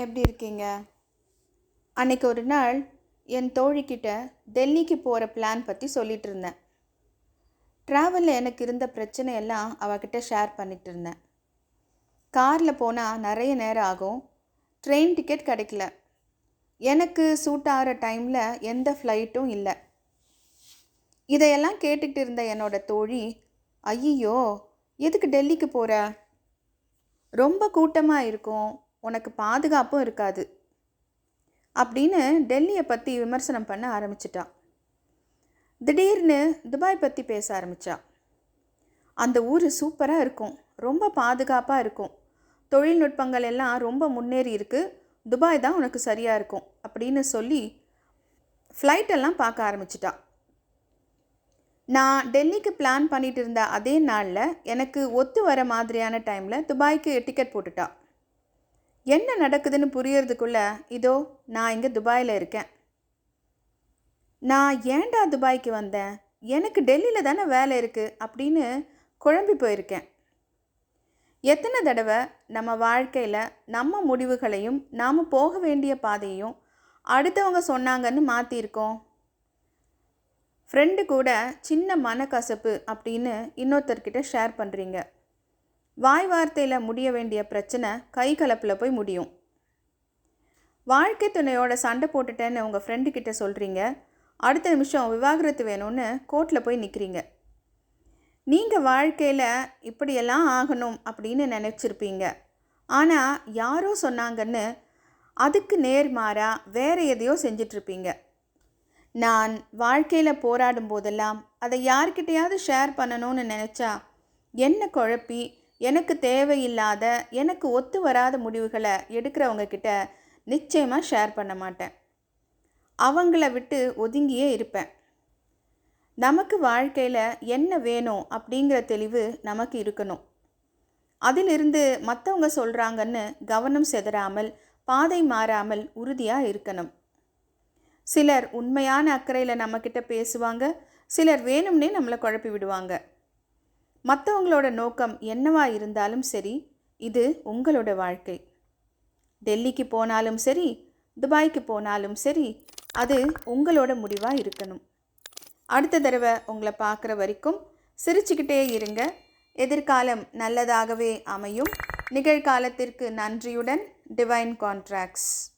எப்படி இருக்கீங்க? அன்னைக்கு ஒரு நாள் என் தோழிக்கிட்ட டெல்லிக்கு போகிற பிளான் பற்றி சொல்லிட்டு இருந்தேன். ட்ராவலில் எனக்கு இருந்த பிரச்சனையெல்லாம் அவகிட்ட ஷேர் பண்ணிட்டு இருந்தேன். காரில் போனால் நிறைய நேரம் ஆகும். ட்ரெயின் டிக்கெட் கிடைக்கல. எனக்கு சூட் ஆகிற டைமில் எந்த ஃப்ளைட்டும் இல்லை. இதையெல்லாம் கேட்டுக்கிட்டு இருந்த என்னோட தோழி ஐயோ எதுக்கு டெல்லிக்கு போகிற ரொம்ப கூட்டமாக இருக்கும். உனக்கு பாதுகாப்பும் இருக்காது. அப்படின்னு டெல்லியை பற்றி விமர்சனம் பண்ண ஆரம்பிச்சிட்டான் திடீர்னு துபாய் பற்றி பேச ஆரம்பித்தா அந்த ஊர் சூப்பராக இருக்கும். ரொம்ப பாதுகாப்பாக இருக்கும். தொழில்நுட்பங்கள் எல்லாம் ரொம்ப முன்னேறி இருக்குது துபாய் தான் உனக்கு சரியாக இருக்கும் அப்படின்னு சொல்லி ஃப்ளைட்டெல்லாம் பார்க்க ஆரம்பிச்சிட்டா. நான் டெல்லிக்கு பிளான் பண்ணிட்டு இருந்த அதே நாளில் எனக்கு ஒத்து வர மாதிரியான டைமில் துபாய்க்கு டிக்கெட் போட்டுட்டா. என்ன நடக்குதுன்னு புரியறதுக்குள்ள இதோ நான் இங்கே துபாயில் இருக்கேன். நான் ஏன்டா துபாய்க்கு வந்தேன்? எனக்கு டெல்லியில் தானே வேலை இருக்குது அப்படின்னு குழம்பி போயிருக்கேன். எத்தனை தடவை நம்ம வாழ்க்கையில் நம்ம முடிவுகளையும் நாம் போக வேண்டிய பாதையையும் அடுத்தவங்க சொன்னாங்கன்னு மாற்றிருக்கோம் ஃப்ரெண்டு கூட சின்ன மனக்கசப்பு அப்படின்னு இன்னொருத்தர்கிட்ட ஷேர் பண்ணுறீங்க வாய் வார்த்தையில் முடிய வேண்டிய பிரச்சனை கை கலப்பில் போய் முடியும். வாழ்க்கை துணையோட சண்டை போட்டுட்டேன்னு உங்கள் ஃப்ரெண்டு கிட்ட சொல்கிறீங்க அடுத்த நிமிஷம் விவாகரத்து வேணும்னு கோர்ட்டில் போய் நிற்கிறீங்க நீங்கள் வாழ்க்கையில் இப்படியெல்லாம் ஆகணும் அப்படின்னு நினச்சிருப்பீங்க. ஆனால் யாரோ சொன்னாங்கன்னு அதுக்கு நேர்மாறாக வேறு எதையோ செஞ்சிட்ருப்பீங்க. நான் வாழ்க்கையில் போராடும் போதெல்லாம் அதை யார்கிட்டையாவது ஷேர் பண்ணணும்னு நினச்சா என்ன குழப்பி எனக்கு தேவையில்லாத எனக்கு ஒத்து வராத முடிவுகளை எடுக்கிறவங்க கிட்ட நிச்சயமாக ஷேர் பண்ண மாட்டேன். அவங்கள விட்டு ஒதுங்கியே இருப்பேன். நமக்கு வாழ்க்கையில் என்ன வேணும் அப்படிங்கிற தெளிவு நமக்கு இருக்கணும். அதிலிருந்து மற்றவங்க சொல்கிறாங்கன்னு கவனம் செதறாமல் பாதை மாறாமல் உறுதியாக இருக்கணும். சிலர் உண்மையான அக்கறையில் நம்மக்கிட்ட பேசுவாங்க சிலர் வேணும்னே நம்மளை குழப்பி விடுவாங்க. மற்றவங்களோட நோக்கம் என்னவா இருந்தாலும் சரி இது உங்களோட வாழ்க்கை. டெல்லிக்கு போனாலும் சரி துபாய்க்கு போனாலும் சரி அது உங்களோட முடிவாக இருக்கணும். அடுத்த தடவை உங்களை பார்க்குற வரைக்கும் சிரிச்சுக்கிட்டே இருங்க. எதிர்காலம் நல்லதாகவே அமையும். நிகழ்காலத்திற்கு நன்றியுடன் டிவைன் கான்ட்ராக்ட்ஸ்.